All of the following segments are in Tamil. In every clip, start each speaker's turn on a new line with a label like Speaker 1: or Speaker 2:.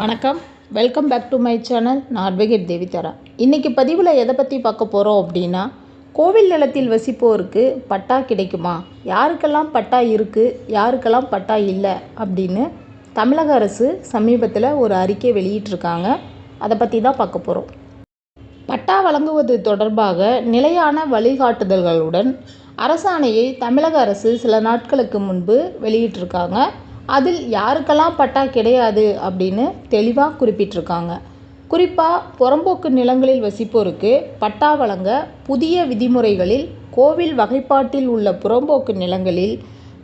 Speaker 1: வணக்கம். Welcome back to my channel நான் அட்வொகேட் தேவிதரா இன்றைக்கி பதிவில் எதை பற்றி பார்க்க போகிறோம் அப்படின்னா கோவில் நிலத்தில் வசிப்போருக்கு பட்டா கிடைக்குமா? யாருக்கெல்லாம் பட்டா இருக்குது யாருக்கெல்லாம் பட்டா இல்லை? அப்படின்னு தமிழக அரசு சமீபத்தில் ஒரு அறிக்கை வெளியிட்டிருக்காங்க. அதை பற்றி தான் பார்க்க போகிறோம் பட்டா வழங்குவது தொடர்பாக நிலையான வழிகாட்டுதல்களுடன் அரசாணையை தமிழக அரசு சில நாட்களுக்கு முன்பு வெளியிட்டிருக்காங்க. அதில் யாருக்கெல்லாம் பட்டா கிடையாது அப்படின்னு தெளிவாக குறிப்பிட்டிருக்காங்க. குறிப்பாக புறம்போக்கு நிலங்களில் வசிப்போருக்கு பட்டா வழங்க புதிய விதிமுறைகளில் கோவில் வகைப்பாட்டில் உள்ள புறம்போக்கு நிலங்களில்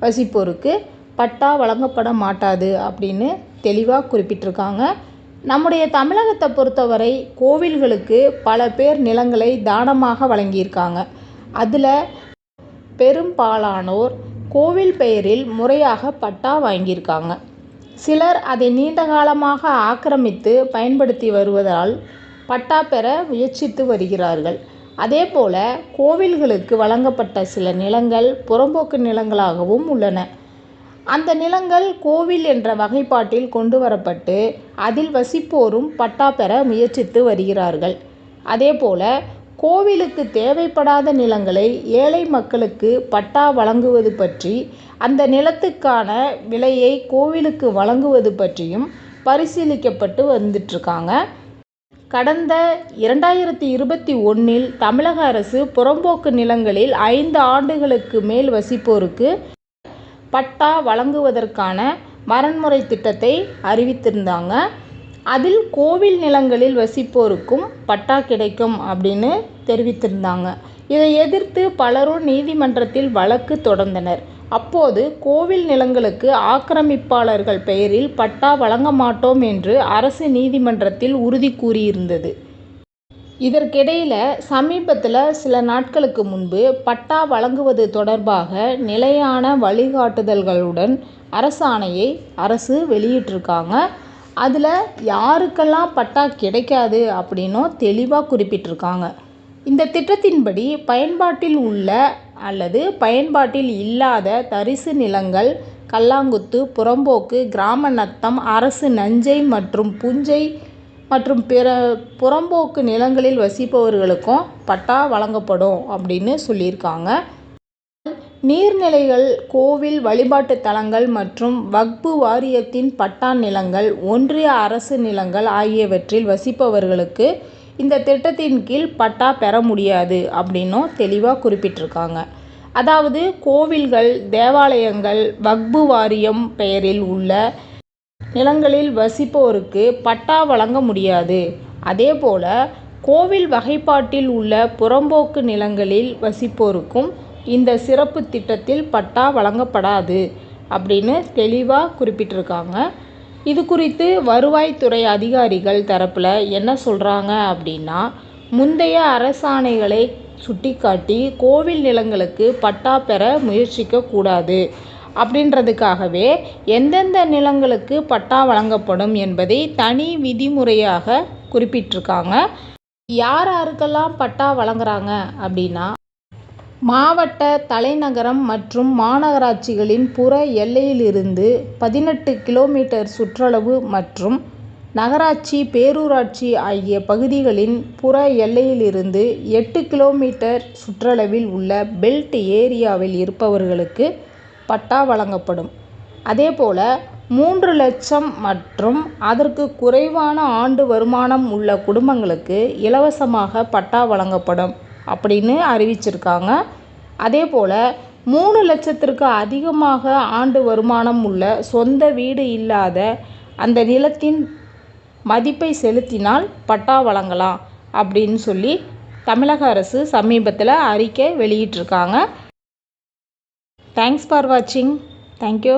Speaker 1: வசிப்போருக்கு பட்டா வழங்கப்பட மாட்டாது அப்படின்னு தெளிவாக குறிப்பிட்டிருக்காங்க. நம்முடைய தமிழகத்தை பொறுத்தவரை கோவில்களுக்கு பல பேர் நிலங்களை தானமாக வழங்கியிருக்காங்க. அதில் பெரும்பாலானோர் கோவில் பெயரில் முறையாக பட்டா வாங்கியிருக்காங்க. சிலர் அதை நீண்ட காலமாக ஆக்கிரமித்து பயன்படுத்தி வருவதால் பட்டா பெற முயற்சித்து வருகிறார்கள். அதே போல் கோவில்களுக்கு வழங்கப்பட்ட சில நிலங்கள் புறம்போக்கு நிலங்களாகவும் உள்ளன. அந்த நிலங்கள் கோவில் என்ற வகைப்பாட்டில் கொண்டு வரப்பட்டு அதில் வசிப்போரும் பட்டா பெற முயற்சித்து வருகிறார்கள். அதேபோல கோவிலுக்கு தேவைப்படாத நிலங்களை ஏழை மக்களுக்கு பட்டா வழங்குவது பற்றி அந்த நிலத்துக்கான விலையை கோவிலுக்கு வழங்குவது பற்றியும் பரிசீலிக்கப்பட்டு வந்துட்டுருக்காங்க. கடந்த இரண்டாயிரத்தி இருபத்தி ஒன்றில் தமிழக அரசு புறம்போக்கு நிலங்களில் ஐந்து ஆண்டுகளுக்கு மேல் வசிப்போருக்கு பட்டா வழங்குவதற்கான வரன்முறை திட்டத்தை அறிவித்திருந்தாங்க. அதில் கோவில் நிலங்களில் வசிப்போருக்கும் பட்டா கிடைக்கும் அப்படின்னு தெரிவித்திருந்தாங்க. இதை எதிர்த்து பலரும் நீதிமன்றத்தில் வழக்கு தொடர்ந்தனர். அப்போது கோவில் நிலங்களுக்கு ஆக்கிரமிப்பாளர்கள் பெயரில் பட்டா வழங்க மாட்டோம் என்று அரசு நீதிமன்றத்தில் உறுதி கூறியிருந்தது. இதற்கிடையில் சமீபத்தில் சில நாட்களுக்கு முன்பு பட்டா வழங்குவது தொடர்பாக நிலையான வழிகாட்டுதல்களுடன் அரசாணையை அரசு வெளியிட்டிருக்காங்க. அதில் யாருக்கெல்லாம் பட்டா கிடைக்காது அப்படின்னும் தெளிவாக குறிப்பிட்டிருக்காங்க. இந்த திட்டத்தின்படி பயன்பாட்டில் உள்ள அல்லது பயன்பாட்டில் இல்லாத தரிசு நிலங்கள் கல்லாங்குத்து புறம்போக்கு கிராம நத்தம் அரசு நஞ்சை மற்றும் புஞ்சை மற்றும் பிற புறம்போக்கு நிலங்களில் வசிப்பவர்களுக்கும் பட்டா வழங்கப்படும் அப்படின்னு சொல்லியிருக்காங்க. நீர்நிலைகள் கோவில் வழிபாட்டு தலங்கள் மற்றும் வக்பு வாரியத்தின் பட்டா நிலங்கள் ஒன்றிய அரசு நிலங்கள் ஆகியவற்றில் வசிப்பவர்களுக்கு இந்த திட்டத்தின் கீழ் பட்டா பெற முடியாது அப்படின்னும் தெளிவாக குறிப்பிட்டிருக்காங்க. அதாவது கோவில்கள் தேவாலயங்கள் வக்பு வாரியம் பெயரில் உள்ள நிலங்களில் வசிப்போருக்கு பட்டா வழங்க முடியாது. அதேபோல கோவில் வகைப்பாட்டில் உள்ள புறம்போக்கு நிலங்களில் வசிப்போருக்கும் இந்த சிறப்பு திட்டத்தில் பட்டா வழங்கப்படாது அப்படின்னு தெளிவாக குறிப்பிட்டிருக்காங்க. இது குறித்து வருவாய்த்துறை அதிகாரிகள் தரப்பில் என்ன சொல்கிறாங்க அப்படின்னா முந்தைய அரசாணைகளை சுட்டிக்காட்டி கோவில் நிலங்களுக்கு பட்டா பெற முயற்சிக்கக்கூடாது அப்படின்றதுக்காகவே எந்தெந்த நிலங்களுக்கு பட்டா வழங்கப்படும் என்பதை தனி விதிமுறையாக குறிப்பிட்டிருக்காங்க. யார் யாருக்கெல்லாம் பட்டா வழங்குறாங்க அப்படின்னா மாவட்ட தலைநகரம் மற்றும் மாநகராட்சிகளின் புற எல்லையிலிருந்து பதினெட்டு கிலோமீட்டர் சுற்றளவு மற்றும் நகராட்சி பேரூராட்சி ஆகிய பகுதிகளின் புற எல்லையிலிருந்து எட்டு கிலோமீட்டர் சுற்றளவில் உள்ள பெல்ட் ஏரியாவில் இருப்பவர்களுக்கு பட்டா வழங்கப்படும். அதேபோல மூன்று லட்சம் மற்றும் அதற்கு குறைவான ஆண்டு வருமானம் உள்ள குடும்பங்களுக்கு இலவசமாக பட்டா வழங்கப்படும். அப்படின்னு அறிவிச்சிருக்காங்க. அதே போல் மூணு லட்சத்திற்கு அதிகமாக ஆண்டு வருமானம் உள்ள சொந்த வீடு இல்லாத அந்த நிலத்தின் மதிப்பை செலுத்தினால் பட்டா வழங்கலாம் அப்படின்னு சொல்லி தமிழக அரசு சமீபத்தில் அறிக்கை வெளியிட்டிருக்காங்க. தேங்க்ஸ் ஃபார் வாட்சிங் தேங்க்யூ